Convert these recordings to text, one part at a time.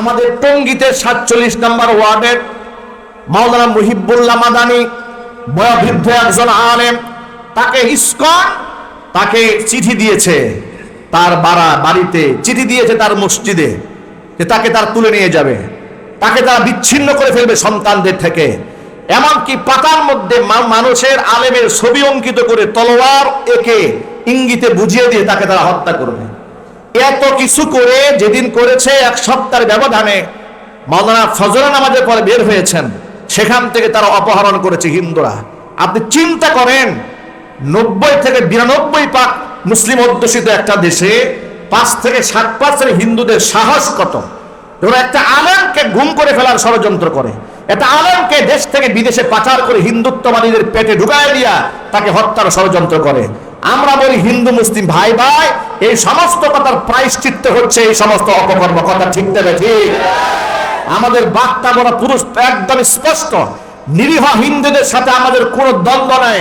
আমাদের টঙ্গীতে সাতচল্লিশ নম্বর ওয়ার্ডের মাওলানা মুহিবুল্লাহ মাদানি, বয়োবৃদ্ধ একজন আলেম, তাকে ইস্কন, তাকে চিঠি দিয়েছে। তার বাড়া, বাড়িতে চিঠি দিয়েছে তার মসজিদে যে তাকে তার তুলে নিয়ে যাবে। তাকে তারা বিচ্ছিন্ন করে ফেলবে সন্তানদের থেকে। এমনকি পাতার মধ্যে মানুষের আলেমের ছবি অঙ্কিত করে তলোয়ার একে ইঙ্গিতে বুঝিয়ে দিয়ে তাকে তারা হত্যা করবে। এত কিছু করে যেদিন করেছে এক সপ্তাহের ব্যবধানে মাওলানা ফজর নামাজের পরে বের হয়েছেন, সেখান থেকে তারা অপহরণ করেছে হিন্দুরা। আপনি চিন্তা করেন, নব্বই থেকে বিরানব্বই পাক মুসলিম অধ্যুষিত একটা দেশে পাঁচ থেকে সাত পার্সেন্ট হিন্দুদের সাহস কত? ওরা একটা আলেমকে গুম করে ফেলার ষড়যন্ত্র করে। একটা আলেমকে দেশ থেকে বিদেশে পাচার করে হিন্দুত্ববাদীদের পেটে ঢুকায় দিয়া তাকে হত্যার ষড়যন্ত্র করে। আমরা বলি হিন্দু, মুসলিম, ভাই ভাই, এই সমস্ত কথার প্রায়শ্চিত্ত হচ্ছে এই সমস্ত অপকর্ম। কথা ঠিক দেবে, ঠিক? আমাদের বার্তা বড় পুরুষ, একদম স্পষ্ট। নিরীহ হিন্দুদের সাথে আমাদের কোনো দ্বন্দ্ব নাই,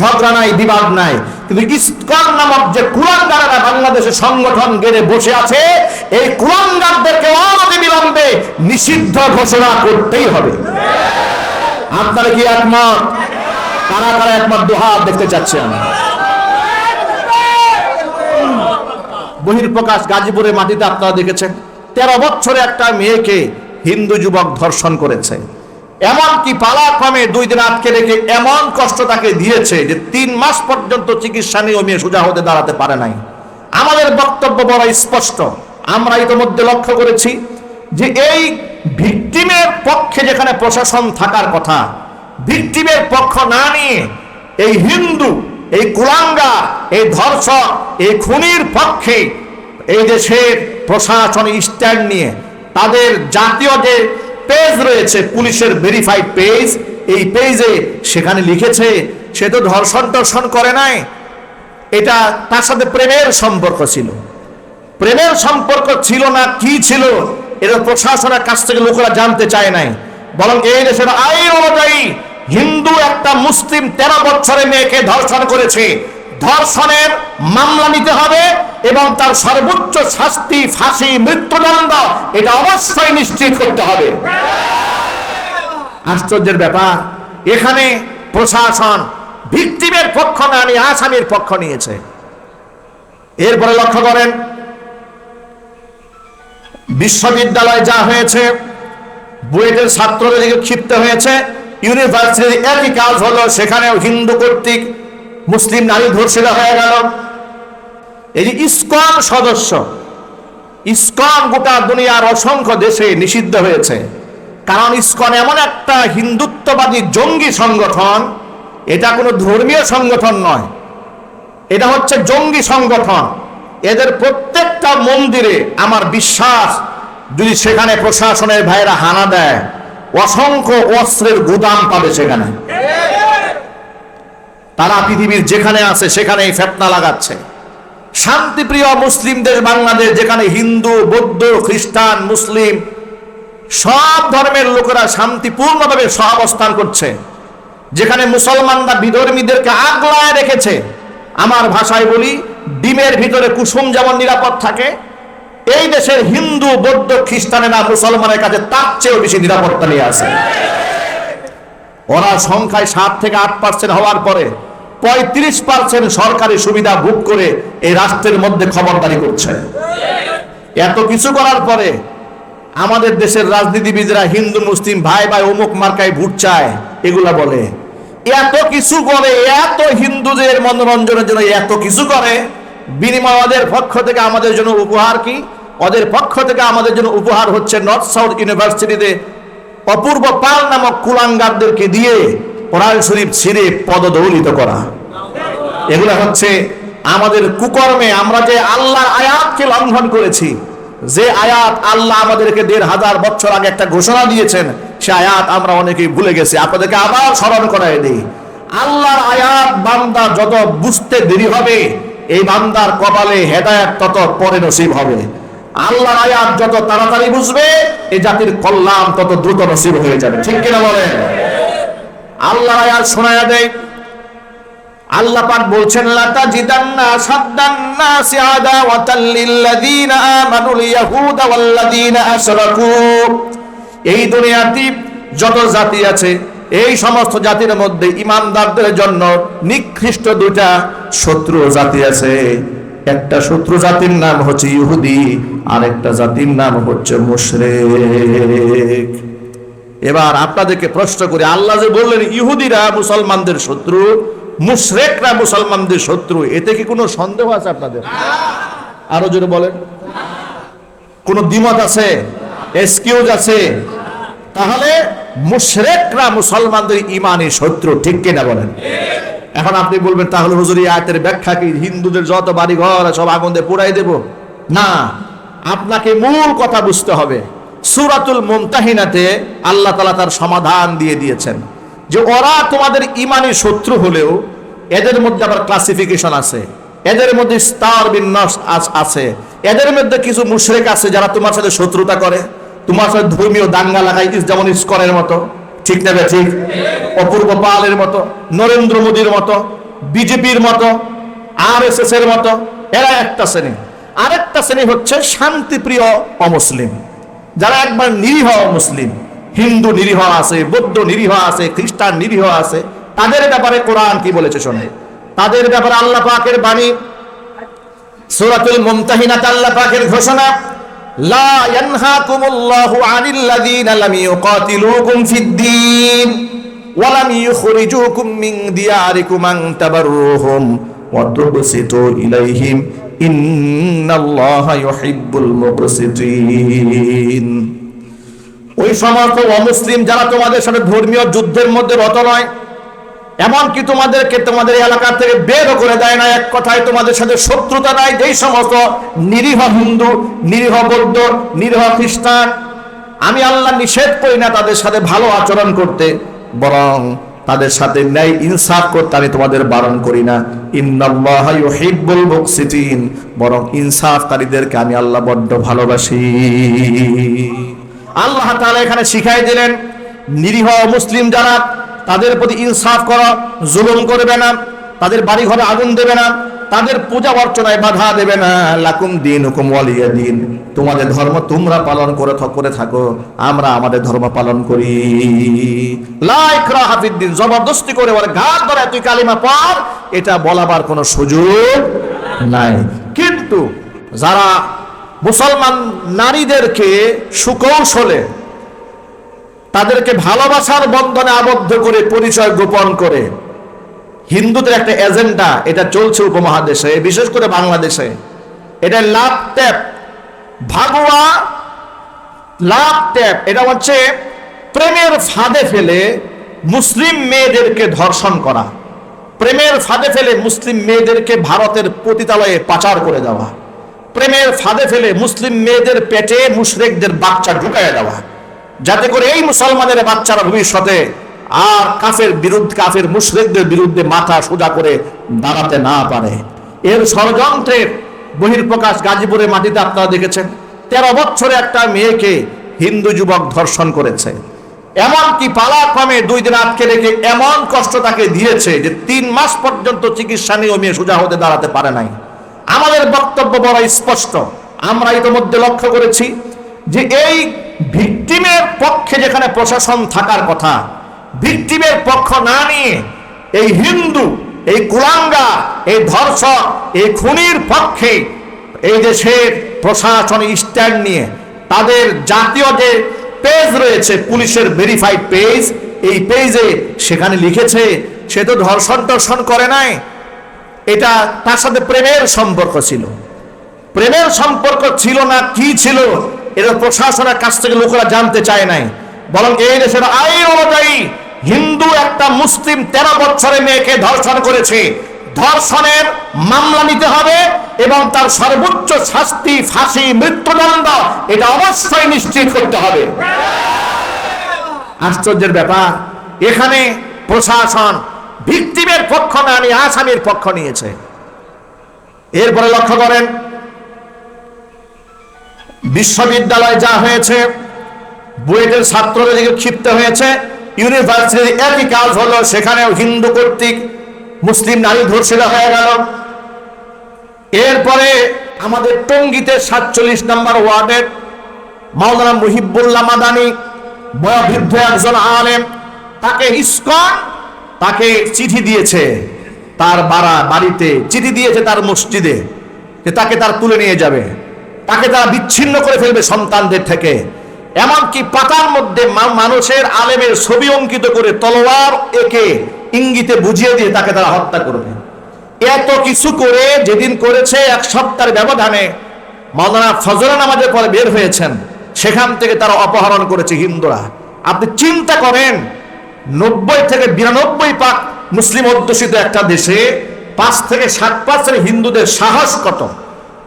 ঝগড়া নাই, বিবাদ নাই। কিন্তু ইস্কন নামক যে কুলাঙ্গারা বাংলাদেশে সংগঠন গেড়ে বসে আছে, এই কুলাঙ্গারদেরকে অনতি বিলম্বে নিষিদ্ধ ঘোষণা করতেই হবে। আপনারা কি একমত? কারা কারা একমত? দোহাত দেখতে চাচ্ছেন বহির্প্রকাশ গাজীপুরের মাটিতে আপনারা দেখেছেন, তেরো বছরে একটা মেয়েকে হিন্দু যুবক ধর্ষণ করেছে। এমনকি পালাক্রমে দুই দিন আটকে রেখে এমন কষ্ট তাকে দিয়েছে যে তিন মাস পর্যন্ত চিকিৎসা নিয়ে মেয়ে সোজা হতে দাঁড়াতে পারে নাই। আমাদের বক্তব্য বড় স্পষ্ট। আমরা ইতিমধ্যে লক্ষ্য করেছি যে এই ভিকটিমের পক্ষে যেখানে প্রশাসন থাকার কথা, ভিকটিমের পক্ষ না নিয়ে এই হিন্দু এই কুলাঙ্গা, এই ধর্ষক এই খুনির পক্ষে এই দেশের প্রশাসন স্ট্যান্ড নিয়ে তাদের জাতীয় যে পেজ রয়েছে, পুলিশের ভেরিফাইড পেজ, এই পেজে সেখানে লিখেছে, সে তো ধর্ষণ টর্ষণ করে নাই। এটা তার সাথে প্রেমের সম্পর্ক ছিল। প্রেমের সম্পর্ক ছিল না, কি ছিল এটা প্রশাসনের কাছ থেকে লোকেরা জানতে চায় নাই। বরং এই দেশের আইন অনুযায়ী হিন্দু একটা মুসলিম তেরো বছরের মেয়েকে ধর্ষণ করেছে। ধর্ষণের মামলা নিতে হবে এবং তার সর্বোচ্চ শাস্তি, ফাঁসি, মৃত্যুদণ্ড, এটা অবশ্যই নিশ্চিত করতে হবে। আশ্চর্যের ব্যাপার, এখানে প্রশাসন ভিক্টিমের পক্ষ না নিয়ে আসামির পক্ষ নিয়েছে। এরপরে লক্ষ্য করেন, বিশ্ববিদ্যালয়ে যা হয়েছে, বুয়েটের ছাত্রদের দিকে ক্ষিপ্ত হয়েছে। ইউনিভার্সিটির একই কাজ হলো, সেখানেও হিন্দু কর্তৃক মুসলিম নারী ধর্ষিত হয়ে গেল। এই যে ইস্কন সদস্য, ইস্কন গোটা দুনিয়ার অসংখ্য দেশে নিষিদ্ধ হয়েছে। কারণ ইস্কন এমন একটা হিন্দুত্ববাদী জঙ্গি সংগঠন, এটা কোনো ধর্মীয় সংগঠন নয়, এটা হচ্ছে জঙ্গি সংগঠন। এদের প্রত্যেকটা মন্দিরে আমার বিশ্বাস, যদি সেখানে প্রশাসনের ভাইরা হানা দেয় অসংখ্য অস্ত্রের গুদাম পাবে সেখানে। তারা পৃথিবীর যেখানে আছে সেখানে এই ফেতনা লাগাচ্ছে। শান্তিপ্রিয় মুসলিম দেশ বাংলাদেশ, যেখানে হিন্দু, বৌদ্ধ, খ্রিস্টান, মুসলিম, সব ধর্মের লোকেরা শান্তিপূর্ণভাবে সহাবস্থান করছে, যেখানে মুসলমানরা বিধর্মীদেরকে আগলায় রেখেছে। আমার ভাষায় বলি, ডিমের ভিতরে কুসুম যেমন নিরাপদ থাকে এই দেশের হিন্দু, বৌদ্ধ, খ্রিস্টানেরা মুসলমানের কাছে তার চেয়েও বেশি নিরাপত্তা নিয়ে আসে ওরা সংখ্যায় সাত থেকে আট পার্সেন্ট হওয়ার পরে পঁয়ত্রিশ পার্সেন্ট সরকারি সুবিধা ভোগ করে এই রাষ্ট্রের মধ্যে খবরদারি করছে। এত কিছু করার পরে আমাদের দেশের রাজনীতিবিদরা হিন্দু, মুসলিম, ভাই ভাই, অমুক মার্কায় ভোট চায়, এগুলা বলে। এত কিছু করে, এত হিন্দুদের মনোরঞ্জনের জন্য এত কিছু করে, বিনিময় পক্ষ থেকে আমাদের জন্য উপহার কি? ওদের পক্ষ থেকে আমাদের জন্য উপহার হচ্ছে নর্থ সাউথ ইউনিভার্সিটিতে অপূর্ব পাল নামক কুলাঙ্গারদেরকে দিয়ে কোরআন শরীফ ছিঁড়ে পদদৌলিত করা। এগুলো হচ্ছে আমাদের কুকর্মে আমরা যে আল্লাহর আয়াতকে লঙ্ঘন করেছি, যে আয়াত আল্লাহ আমাদেরকে দেড় হাজার বছর আগে একটা ঘোষণা দিয়েছেন, সে আয়াত আমরা অনেকেই ভুলে গেছি, আপনাদেরকে আবার স্মরণ করাই দিই। আল্লাহর আয়াত বান্দা যত বুঝতে দেরি হবে, এই বান্দার কপালে হেদায়াত তত পরে নসিব হবে। আল্লাহর আয়াত যত তাড়াতাড়ি বুঝবে এই জাতির কল্যাণ তত দ্রুত নসিব হয়ে যাবে। ঠিক কিনা বলেন? আল্লাহর আয়াত শোনায়া দেয় আল্লাহ পাক বলছেন লাতা জিদান্না সাদ্দান্না সিআদা ওয়া তাল্লিল্লাযীনা আমানুল ইয়াহুদা ওয়াল্লাযীনা আশরাকু। এই দুনিয়াতে যত জাতি আছে, এই সমস্ত জাতির মধ্যে ইমানদারদের জন্য নিকৃষ্ট দুটা শত্রু জাতি আছে। একটা শত্রু জাতির নাম হচ্ছে ইহুদি আর একটা জাতির নাম হচ্ছে মুশরিক। এবার আপনাদেরকে প্রশ্ন করি, আল্লাহ যে বললেন, ইহুদিরা মুসলমানদের শত্রু, মুশরেকরা মুসলমানদের শত্রু, এতে কি কোনো সন্দেহ আছে আপনাদের? আরও জোরে বলেন। কোনো দ্বিমত আছে? এসকিউজ আছে? তাহলে মুশরেকরা মুসলমানদের ইমানি শত্রু, ঠিক কিনা বলেন? এখন আপনি বলবেন, তাহলে হুজুর, এই আয়াতের ব্যাখ্যা কি? হিন্দুদের যত বাড়ি ঘর সব আগুন দিয়ে পুড়াই দেব? না, আপনাকে মূল কথা বুঝতে হবে। সুরাতুল মুমতাহিনাতে আল্লাহ তালা তার সমাধান দিয়ে দিয়েছেন। যে ওরা তোমাদের ইমানি শত্রু হলেও এদের মধ্যে আবার ক্লাসিফিকেশন আছে। এদের মধ্যে স্তর বিন্যাস আছে। এদের মধ্যে কিছু মুশরেক আছে যারা তোমার সাথে শত্রুতা করে। তোমার সাথে ধর্মীয় দাঙ্গা লাগাই, যেমন ইস্কনের মতো। ঠিক না ঠিক অপূর্ব পালের মতো, নরেন্দ্র মোদীর মতো, বিজেপির মতো আর এস এর মতো, এরা একটা শ্রেণি। আরেকটা শ্রেণি হচ্ছে শান্তিপ্রিয় অমুসলিম। যারা একবার নিরীহ মুসলিম, হিন্দু নিরীহ আছে, বৌদ্ধ নিরীহ আছে, খ্রিস্টান নিরীহ আছে, তাদের ব্যাপারে কোরআন কি বলেছে শোনে? তাদের ব্যাপারে আল্লাহ পাকের বাণী, সূরাতুল মুমতাহিনাত আল্লাহ পাকের ঘোষণা লা ইয়ানহাকুমুল্লাহু আনিল লাযীনা লাম ইউকাতিলুকুম ফিদ-দীন ওয়া লাম ইউখরিজুকুম মিন দিয়ারিকুম আন তাবাররুহুম ওয়া তুবসিতু ইলাইহিম ইন্নাল্লাহা ইউহিব্বুল মুকসিতিন ওই সমস্ত অমুসলিম যারা তোমাদের সাথে ধর্মীয় যুদ্ধের মধ্যে রত নয় এমনকি তোমাদেরকে তোমাদের এলাকা থেকে বেরও করে দেয় না। এক কথায় তোমাদের সাথে শত্রুতা নাই, যেই সমস্ত নিরীহ হিন্দু, নিরীহ বৌদ্ধ, নিরীহ খ্রিস্টান, আমি আল্লাহ নিষেধ করি না তাদের সাথে ভালো আচরণ করতে, বরং তাদের সাথে ন্যায় ইনসাফ করতে আমি তোমাদের বারণ করি না। ইন্নাল্লাহা ইউহিব্বুল মুকসিতিন, বরং ইনসাফকারীদেরকে আমি আল্লাহ বড্ড ভালোবাসি। আল্লাহ তাআলা এখানে শিখাই দিলেন, নিরীহ মুসলিম যারা তাদের প্রতি ইনসাফ করো, জুলুম করবে না, তাদের বাড়ি ঘরে আগুন দেবে না, তাদের পূজা অর্চনায় বাধা দেবে না। লাকুম দিন হুকুম ওয়ালিয়া দিন। তোমাদের ধর্ম তোমরা পালন করে করে থাকো, আমরা আমাদের ধর্ম পালন করি। লাইকরা হাফিদ্দিন জবরদস্তি করে বলে ঘাট ধরে, তুই কালিমা পড়। এটা বলাবার কোনো সুযোগ নাই। কিন্তু যারা মুসলমান নারীদেরকে সুকৌশলে তাদেরকে ভালোবাসার বন্ধনে আবদ্ধ করে, পরিচয় গোপন করে। হিন্দুদের একটা এজেন্ডা, এটা চলছে উপমহাদেশে, বিশেষ করে বাংলাদেশে। এটা লাভ ট্যাপ, ভাগুয়া লাভ ট্যাপ, এটা হচ্ছে প্রেমের ফাঁদে ফেলে মুসলিম মেয়েদেরকে ধর্ষণ করা। প্রেমের ফাঁদে ফেলে মুসলিম মেয়েদেরকে ভারতের পতিতালয়ে পাচার করে দেওয়া। প্রেমের ফাঁদে ফেলে মুসলিম মেয়েদের পেটে মুশরেকদের বাচ্চা ঢুকাইয়া দেওয়া। যাতে করে এই মুসলমানের বাচ্চারা ভবিষ্যতে আর কাফের বিরুদ্ধে, কাফের মুশরিকদের বিরুদ্ধে মাথা সোজা করে দাঁড়াতে না পারে। এর ষড়যন্ত্রের বহির্প্রকাশ গাজীপুরের মাটিতে আপনারা দেখেছেন। তেরো বছরে একটা মেয়েকে হিন্দু যুবক ধর্ষণ করেছে। এমনকি পালাক্রমে দুই দিন আটকে রেখে এমন কষ্ট তাকে দিয়েছে যে তিন মাস পর্যন্ত চিকিৎসা নিয়ে মেয়ে সোজা হতে দাঁড়াতে পারে নাই। আমাদের বক্তব্য বড় স্পষ্ট। আমরা ইতিমধ্যে লক্ষ্য করেছি যে এই ভিকটিমের পক্ষে যেখানে প্রশাসন থাকার কথা, ভিকটিমের পক্ষ না নিয়ে এই হিন্দু, এই কুলাঙ্গা, এই ধর্ষক, এই খুনির পক্ষে এই দেশের প্রশাসন স্ট্যান্ড নিয়ে তাদের জাতীয় যে পেজ রয়েছে, পুলিশের ভেরিফাইড পেজ, এই পেজে সেখানে লিখেছে, সে তো ধর্ষণ টর্ষণ করে নাই। এটা তার সাথে প্রেমের সম্পর্ক ছিল। প্রেমের সম্পর্ক ছিল না, কি ছিল? এটা প্রশাসনের কাছ থেকে লোকেরা জানতে চায় নাই। বরং এই দেশের আইন অনুযায়ী হিন্দু একটা মুসলিম তেরো বছরের মেয়েকে ধর্ষণ করেছে। ধর্ষণের মামলা নিতে হবে এবং তার সর্বোচ্চ শাস্তি, ফাঁসি, মৃত্যুদণ্ড, এটা অবশ্যই নিশ্চিত করতে হবে। আশ্চর্যের ব্যাপার, এখানে প্রশাসন ভিক্টিমের পক্ষ না, নিয়ে আসামির পক্ষ নিয়েছে। এরপরে লক্ষ্য করেন বিশ্ববিদ্যালয়ে যা হয়েছে, বুয়েটের ছাত্রদের ক্ষিপ্ত হয়েছে, ইউনিভার্সিটির একই কাজ হলো, সেখানেও হিন্দু কর্তৃক মুসলিম নারী ধর্ষিতা হয়ে গেল। এরপরে আমাদের টঙ্গিতে সাতচল্লিশ নম্বর ওয়ার্ডের মাওলানা মুহিবুল্লাহ মাদানি, বয়োবৃদ্ধ একজন আলেম, তাকে ইস্কন, তাকে চিঠি দিয়েছে তার বাড়া, বাড়িতে, চিঠি দিয়েছে তার মসজিদে, যে তাকে তার তুলে নিয়ে যাবে। তাকে তারা বিচ্ছিন্ন করে ফেলবে সন্তানদের থেকে। এমনকি পাতার মধ্যে মানুষের আলেমের ছবি অঙ্কিত করে তলোয়ার একে ইঙ্গিতে বুঝিয়ে দিয়ে তাকে তারা হত্যা করবে। এত কিছু করে যেদিন করেছে এক সপ্তাহের ব্যবধানে মাওলানা ফজর নামাজের পরে বের হয়েছেন। সেখান থেকে তারা অপহরণ করেছে হিন্দুরা। আপনি চিন্তা করেন, নব্বই থেকে বিরানব্বই পাক মুসলিম অধ্যুষিত একটা দেশে পাঁচ থেকে সাত পার্সেন্ট হিন্দুদের সাহস কত?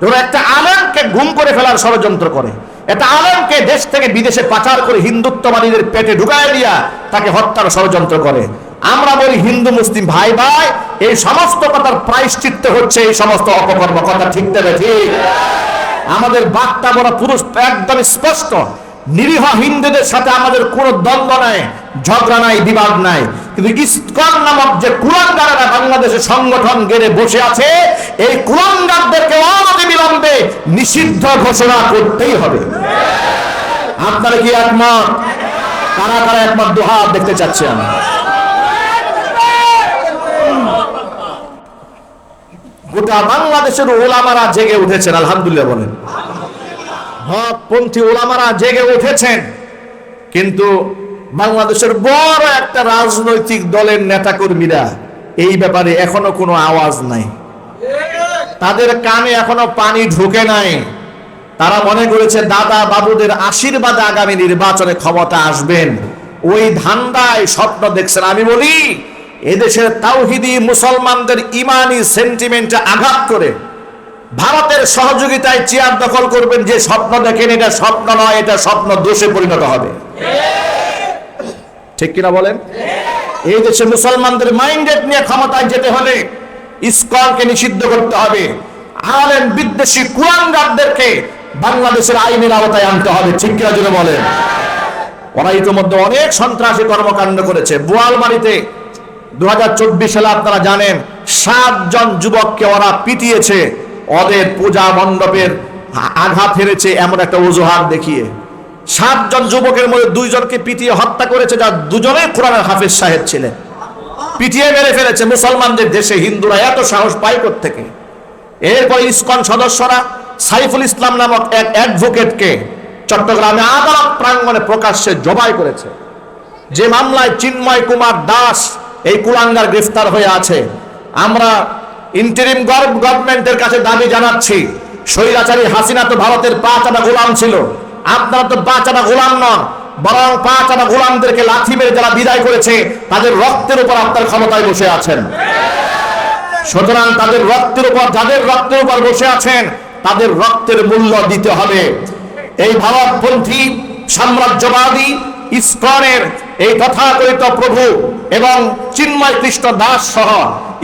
ওরা একটা আলেমকে ঘুম করে ফেলার ষড়যন্ত্র করে, একটা আলেমকে দেশ থেকে বিদেশে পাচার করে হিন্দুত্ববাদীদের পেটে ঢুকায় দিয়া তাকে হত্যার ষড়যন্ত্র করে। আমরা বলি হিন্দু, মুসলিম, ভাই ভাই, এই সমস্ত কথার প্রায়শ্চিত্ত হচ্ছে এই সমস্ত অপকর্ম কথা ঠিক দেবে ঠিক? আমাদের বার্তা বড় পুরুষ একদম স্পষ্ট। নিরীহ হিন্দুদের সাথে আমাদের কোনো দ্বন্দ্ব নাই, ঝগড়া নাই, বিবাদ নাই। কিন্তু ইস্কন নামক যে কুলাঙ্গারেরা বাংলাদেশে সংগঠন গেড়ে বসে আছে, এই কুলাঙ্গারদেরকে অনতি বিলম্বে নিষিদ্ধ ঘোষণা করতেই হবে। আপনারা কি একমত? কারা কারা একমত? দুহাত দেখতে চাচ্ছি আমি। গোটা বাংলাদেশের ওলামারা জেগে উঠেছেন, আলহামদুলিল্লাহ বলেন। হকপন্থী ওলামারা জেগে উঠেছেন। কিন্তু বাংলাদেশের বড় একটা রাজনৈতিক দলের নেতাকর্মীরা এই ব্যাপারে এখনও কোনো আওয়াজ নাই। তাদের কানে এখনও পানি ঢুকে নাই। তারা মনে করেছে, দাদা বাবুদের আশীর্বাদে আগামী নির্বাচনে ক্ষমতা আসবেন। ওই ধান্দায় স্বপ্ন দেখছেন। আমি বলি, এদেশের তাওহিদি মুসলমানদের ইমানি সেন্টিমেন্টে আঘাত করে ভারতের সহযোগিতায় চেয়ার দখল করবেন যে স্বপ্ন দেখেন, এটা স্বপ্ন নয়, এটা স্বপ্ন দোষে পরিণত হবে। ঠিক কিনা বলেন? এই দেশে মুসলমানদের মাইন্ডেড নিয়ে ক্ষমতায় যেতে হলে ইস্কনকে নিষিদ্ধ করতে হবে। আলেম, বিদ্বেষী কুরাঙ্গারদেরকে বাংলাদেশের আইনের আওতায় আনতে হবে। ঠিক কিনা জন্য বলেন? ওরা ইতিমধ্যে অনেক সন্ত্রাসী কর্মকাণ্ড করেছে। বোয়ালমারিতে দু হাজার চব্বিশ সালে আপনারা জানেন, সাতজন যুবককে ওরা পিটিয়েছে। ওদের পূজা মণ্ডপের আঘাত হেরেছে এমন একটা অজুহাত দেখিয়ে। সাতজন যুবকের মধ্যে দুইজনকে পিটিয়ে হত্যা করেছে যা দুজনেই কোরআনের হাফিজ সাহেব ছিলেন। পিটিয়ে মেরে ফেলেছে মুসলমানদের দেশে হিন্দুরা এত সাহস পায় থেকে এরপর ইসকন সদস্যরা সাইফুল ইসলাম নামক এক অ্যাডভোকেটকে চট্টগ্রামে আদালত প্রাঙ্গণে প্রকাশ্যে জবাই করেছে। যে মামলায় চিন্ময় কুমার দাস এই কুলাঙ্গার গ্রেফতার হয়ে আছে। আমরা ইন্টারিম গভর্নমেন্টের কাছে দাবি জানাচ্ছি, স্বৈরাচারী হাসিনা তো ভারতের পাঁচ আনা গোলাম ছিল। আপনারা তো পাঁচ আনা গোলাম নন, বরং পাঁচ আনা গোলামদেরকে লাথি মেরে যারা বিদায় করেছে, তাদের রক্তের উপর আপনার ক্ষমতায় বসে আছেন। সুতরাং তাদের রক্তের উপর, যাদের রক্তের উপর বসে আছেন, তাদের রক্তের মূল্য দিতে হবে। এই ভারতপন্থী সাম্রাজ্যবাদী ইস্কনের এই তথাকথিত প্রভু এবং চিন্ময় কৃষ্ণ দাস সহ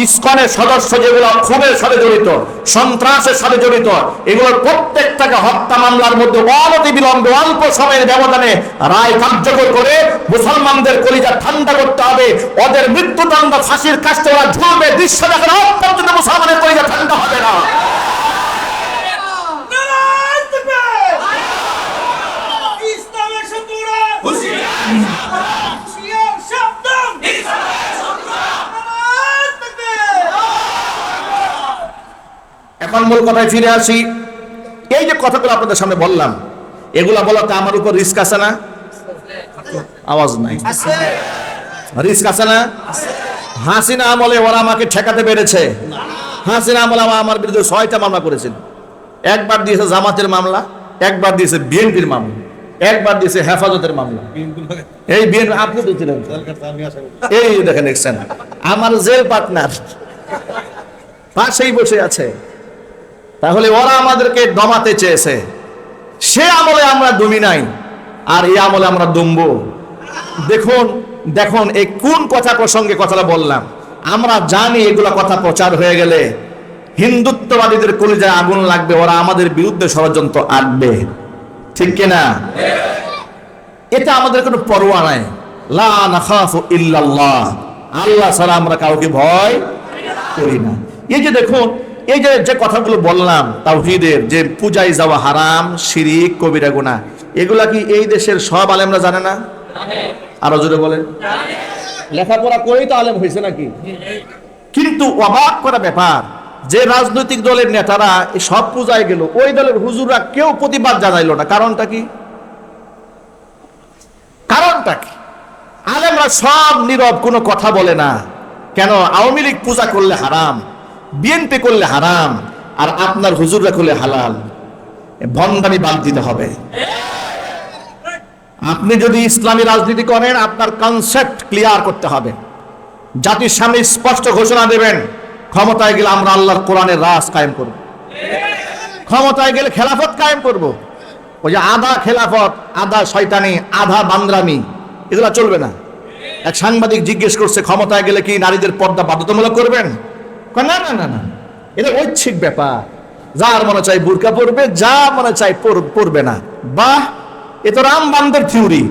ইস্কনের সদস্য যেগুলো খুনের সাথে জড়িত, সন্ত্রাসের সাথে জড়িত, এগুলোর প্রত্যেকটাকে হত্যা মামলার মধ্যে অনতি বিলম্বে, অল্প সময়ের ব্যবধানে রায় কার্যকর করে মুসলমানদের কলিজা ঠান্ডা করতে হবে। ওদের মৃত্যুদণ্ড, ফাঁসির কাছে ওরা ঝুলবে, দৃশ্য আগ পর্যন্ত মুসলমানের কলিজা ঠান্ডা হবে না। এখন মূল কথায় ফিরে আসি। এই যে কথাগুলো আপনাদের সামনে বললাম এগুলা বলাতে আমার উপর রিস্ক আছে না? আওয়াজ নাই। রিস্ক আছে না? হাসিনা আমলে ওরা আমাকে ঠেকাতে পেরেছে। হাসিনা আমলে আমার- বিরুদ্ধে ছয়টা মামলা করেছিল। একবার দিয়েছে জামাতের মামলা একবার দিয়েছে বিএনপির মামলা একবার দিয়েছে হেফাজতের মামলা। এই বিএনপি আপনি দিয়েছিলেন এই দেখেন দেখছেন। আমার জেল পার্টনার পাশেই বসে আছে। তাহলে ওরা আমাদেরকে দমাতে চেয়েছে। সে আমলে আমরা দমি নাই, আর এই আমলে আমরা দমবো। দেখুন দেখুন এই কোন কথা প্রসঙ্গে কথাটা বললাম। আমরা জানি এগুলা কথা প্রচার হয়ে গেলে হিন্দুত্ববাদীদের কলিজায় আগুন লাগবে, ওরা আমাদের বিরুদ্ধে ষড়যন্ত্র আঁকবে ঠিক কিনা এটা আমাদের কোনো পরোয়া নাই। লা আল্লাহ ছাড়া আমরা কাউকে ভয় করি না। এই যে দেখুন এই যে যে কথাগুলো বললাম, তাওহীদের, যে পূজায় যাওয়া হারাম, শিরিক, কবিরা গুনাহ, এগুলা কি এই দেশের সব আলেমরা জানে না? আরও জোরে বলেন। লেখাপড়া করেই তো আলেম হয়েছে নাকি? কিন্তু অবাক করা ব্যাপার, যে রাজনৈতিক দলের নেতারা সব পূজায় গেল, ওই দলের হুজুররা কেউ প্রতিবাদ জানাইল না। কারণটা কি? কারণটা কি? আলেমরা সব নীরব, কোনো কথা বলে না। কেন? আওয়ামী লীগ পূজা করলে হারাম। বিএনপি করলে হারাম, আর আপনার হুজুররা করলে হালাল। এ ভণ্ডামি বাদ দিতে হবে। আপনি যদি ইসলামী রাজনীতি করেন, আপনার কনসেপ্ট ক্লিয়ার করতে হবে। জাতির সামনে স্পষ্ট ঘোষণা দেবেন, ক্ষমতায় গেলে আমরা আল্লাহর কোরআনের রাজ কায়েম করব। ক্ষমতায় গেলে খেলাফত কায়েম করব। ওই যে আধা খেলাফত, আধা শয়তানি, আধা বান্দ্রামি, এগুলা চলবে না। এক সাংবাদিক জিজ্ঞেস করছে, ক্ষমতায় গেলে কি নারীদের পর্দা বাধ্যতামূলক করবেন? না না না না। এটা ঐচ্ছিক ব্যাপার। যার মনে চাই বুরকা পরবে, যা মনে চাই পরবে না। বাহ, এ তো রামবান্ধের থিওরি।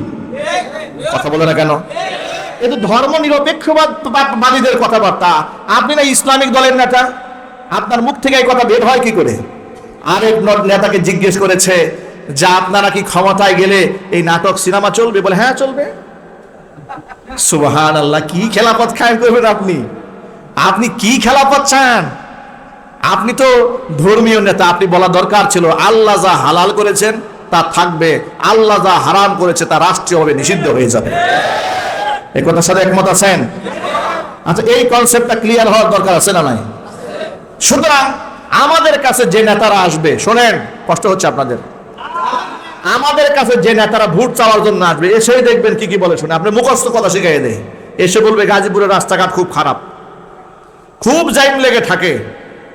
কথা বলে না কেন? এ তো ধর্ম নিরপেক্ষবাদ বা- কথাবার্তা। আপনি না ইসলামিক দলের নেতা? আপনার মুখ থেকে এই কথা বের হয় কি করে? আরেক নেতাকে জিজ্ঞেস করেছে যে, আপনারা কি ক্ষমতায় গেলে এই নাটক সিনেমা চলবে? বলে হ্যাঁ চলবে। সুবহান আল্লাহ কি খেলাপথ খায় করবেন আপনি। আপনি কি খেলাপথ চান আপনি তো ধর্মীয় নেতা, আপনি বলা দরকার ছিল আল্লাহ যা হালাল করেছেন, তা থাকবে। আল্লাহ যা হারাম করেছে, তা রাষ্ট্রীয়ভাবে নিষিদ্ধ হয়ে যাবে। এই কথার সাথে একমত আছেন? আচ্ছা এই কনসেপ্টটা ক্লিয়ার হওয়ার দরকার আছে না নাই? সুতরাং আমাদের কাছে যে নেতারা আসবে, শোনেন, কষ্ট হচ্ছে আপনাদের। আমাদের কাছে যে নেতারা ভোট চাওয়ার জন্য আসবে, এসেই দেখবেন কি কি বলে শুনে, আপনি মুখস্থ কথা শিখাই দেয় এসে বলবে গাজীপুরের রাস্তাঘাট খুব খারাপ। খুব জাইম লেগে থাকে।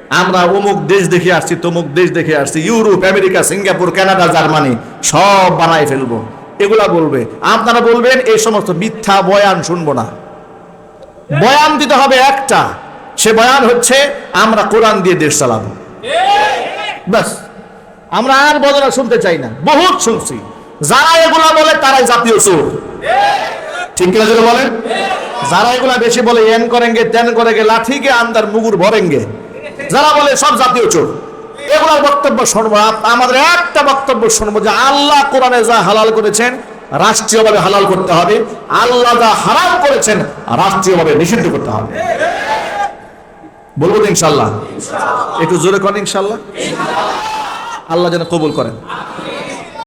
আমরা অমুক দেশ দেখে আসছি, তমুক দেশ দেখে আসছি, Europe, America, Singapore, Canada, Germany, সব বানাই ফেলব। এগুলা বলবে। আপনারা বলবেন, এই সমস্ত মিথ্যা বয়ান শুনব না। বয়ান দিতে হবে একটা। সে বয়ান হচ্ছে, আমরা কোরআন দিয়ে দেশ চালাবো। ব্যাস। আমরা আর বদলা শুনতে চাই না। বহুত শুনছি। যারা এগুলা বলে, তারাই জাতীয় চোর। ঠিক বলেন? যারা এগুলা বেশি বলে এন তেন আন্দার মুগুর যারা বলে সব জাতীয় চোর, এগুলার বক্তব্য শুনব আমাদের একটা বক্তব্য শুনব যে আল্লাহ কোরআনে যা হালাল করেছেন, রাষ্ট্রীয়ভাবে হালাল করতে হবে, আল্লাহ যা হারাম করেছেন, রাষ্ট্রীয়ভাবে নিষিদ্ধ করতে হবে। বলব ইনশাল্লাহ একটু জোরে করেন ইনশাল্লাহ আল্লাহ যেন কবুল করেন।